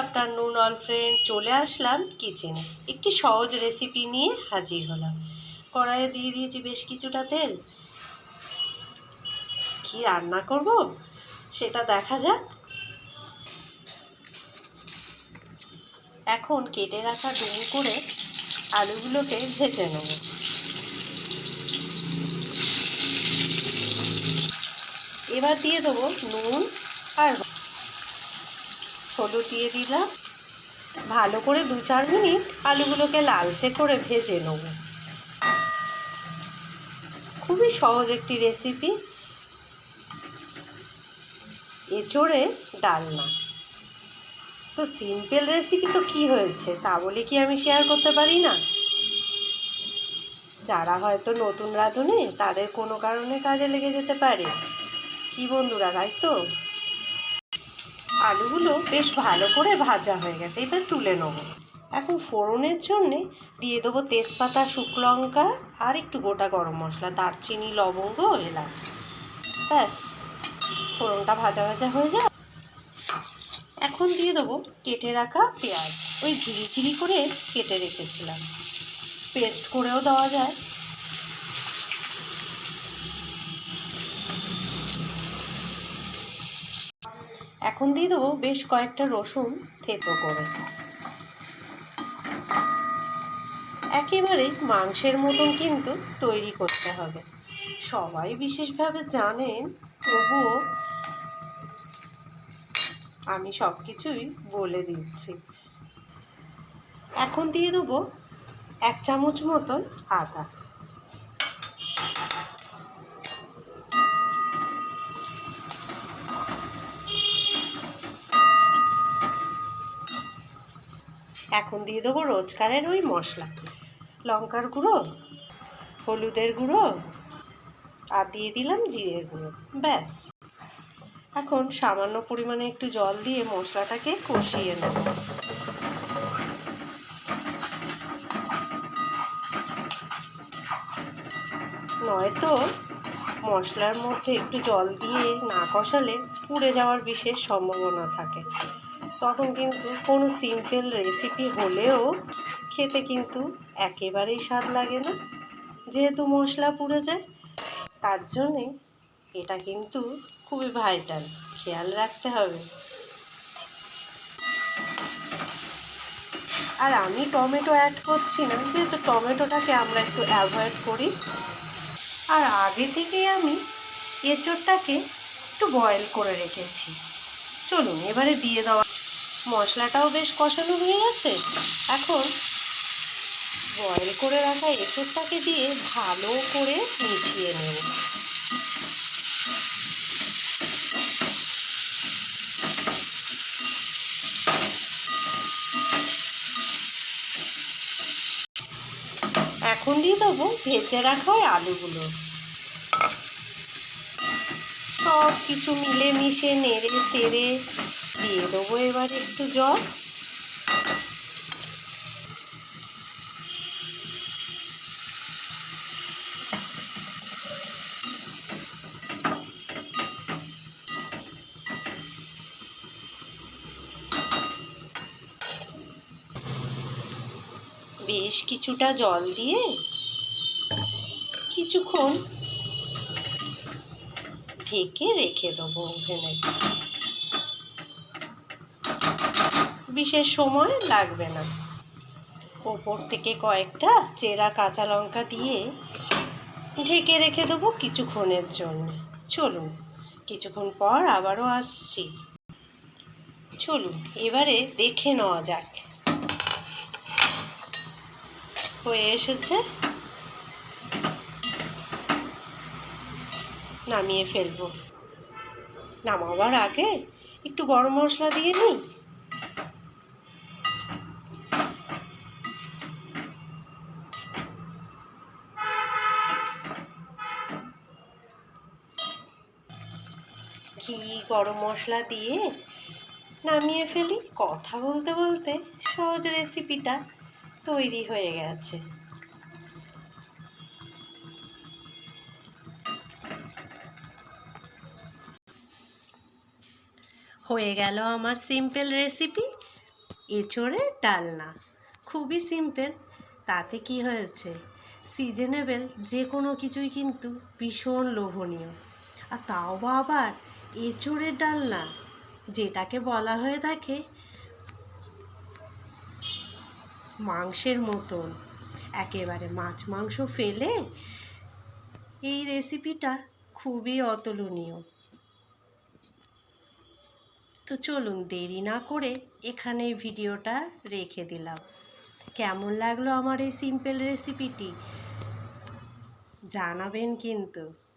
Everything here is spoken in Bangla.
আফটারনুন, অল ফ্রেন্ড, চলে আসলাম কিচেনে। একটি সহজ রেসিপি নিয়ে হাজির হলাম। কড়াইয়ে দিয়ে দিয়েছি বেশ কিছুটা তেল। কি রান্না করব? সেটা দেখা যাক। এখন কেটে রাখা ডুমো করে আলুগুলোকে ভেজে নেব। এবার দিয়ে দেবো নুন হলুদ দিয়ে দিলাম। ভালো করে দু চার মিনিট আলুগুলোকে লালচে করে ভেজে নেব। খুবই সহজ একটি রেসিপি এঁচড়ে ডালনা। তো সিম্পল রেসিপি তো কি হয়েছে, তা বলে কি আমি শেয়ার করতে পারি না? যারা হয়তো নতুন রাঁধুনে, তাদের কোনো কারণে কাজে লেগে যেতে পারে। কি বন্ধুরা, তাই তো? আলুগুলো বেশ ভালো করে ভাজা হয়ে গেছে, এবার তুলে নেব। এখন ফোড়নের জন্যে দিয়ে দেবো তেজপাতা শুকনো লঙ্কা আর একটু গোটা গরম মশলা, দারচিনি, লবঙ্গ এলাচ। ব্যাস, ফোড়নটা ভাজা ভাজা হয়ে যায় এখন দিয়ে দেবো কেটে রাখা পেঁয়াজ। ওই ঝিরি ঝিরি করে কেটে রেখেছিলাম। পেস্ট করেও দেওয়া যায়। এখন দিয়ে দেবো বেশ কয়েকটা রসুন থেতো করে। একেবারেই মাংসের মতন কিন্তু তৈরি করতে হবে। সবাই বিশেষভাবে জানেন, তবুও আমি সব কিছুই বলে দিচ্ছি। এখন দিয়ে দেবো এক চামচ মতন আদা। এখন দিয়ে দেবো রোজকারের ওই মশলা। লঙ্কার গুঁড়ো, হলুদের গুঁড়ো, আর দিয়ে দিলাম জিরের গুঁড়ো, ব্যাস। এখন সামান্য পরিমাণে একটু জল দিয়ে মশলাটাকে কষিয়ে নেব। নয়তো মশলার মধ্যে একটু জল দিয়ে না কষালে পুড়ে যাওয়ার বিশেষ সম্ভাবনা থাকে। তখন কিন্তু কোনো সিম্পল রেসিপি হলেও খেতে কিন্তু একেবারেই স্বাদ লাগে না। যেহেতু মশলা পুড়ে যায়, তার জন্যে এটা কিন্তু খুবই ভাইটাল খেয়াল রাখতে হবে। আর আমি টমেটো অ্যাড করছি না, যেহেতু টমেটোটাকে আমরা একটু অ্যাভয়েড করি। আর আগে থেকেই আমি এঁচোড়টাকে একটু বয়েল করে রেখেছি। চলুন, এবারে দিয়ে দেওয়া মশলাটাও বেশ কষানো হয়ে গেছে। এখন বয়েল করে রাখা এঁচোড়টাকে দিয়ে ভালো করে মিশিয়ে নেব। এখন দিয়ে দেবো ভেজে রাখা ওই আলুগুলো। সব কিছু মিলে মিশে নেড়ে চেড়ে দিয়ে দেবো এবার একটু জল। বেশ কিছুটা জল দিয়ে কিছুক্ষণ ঢেকে রেখে দেবো ওভেনে। বিশেষ সময় লাগবে না। ওপর থেকে কয়েকটা চেরা কাঁচা লঙ্কা দিয়ে ঢেকে রেখে দেবো কিছুক্ষণের জন্য। চলুন, কিছুক্ষণ পর আবারও আসছি। চলুন, এবারে দেখে নেওয়া যাক। হয়ে এসেছে। নামিয়ে ফেলব। নামাবার আগে একটু গরম মশলা দিয়ে নিই। ঘি গরম মশলা দিয়ে নামিয়ে ফেলি। কথা বলতে বলতে সহজ রেসিপিটা তৈরি হয়ে গেছে। হয়ে গেল আমার সিম্পল রেসিপি এঁচোড়ের ডালনা। খুবই সিম্পল তাতে কি হয়েছে? সিজনেবেল যে কোনো কিছুই কিন্তু ভীষণ লোভনীয়। আর তাও বা আবার এঁচোড়ের ডালনা, যেটাকে বলা হয়ে থাকে মাংসের মতন। একেবারে মাছ মাংস ফেলে এই রেসিপিটা খুবই অতুলনীয়। তো চলুন দেরি না করে এখানে ভিডিওটা রেখে দিলাম। কেমন লাগল আমার এই সিম্পল রেসিপিটি জানাবেন কিন্তু।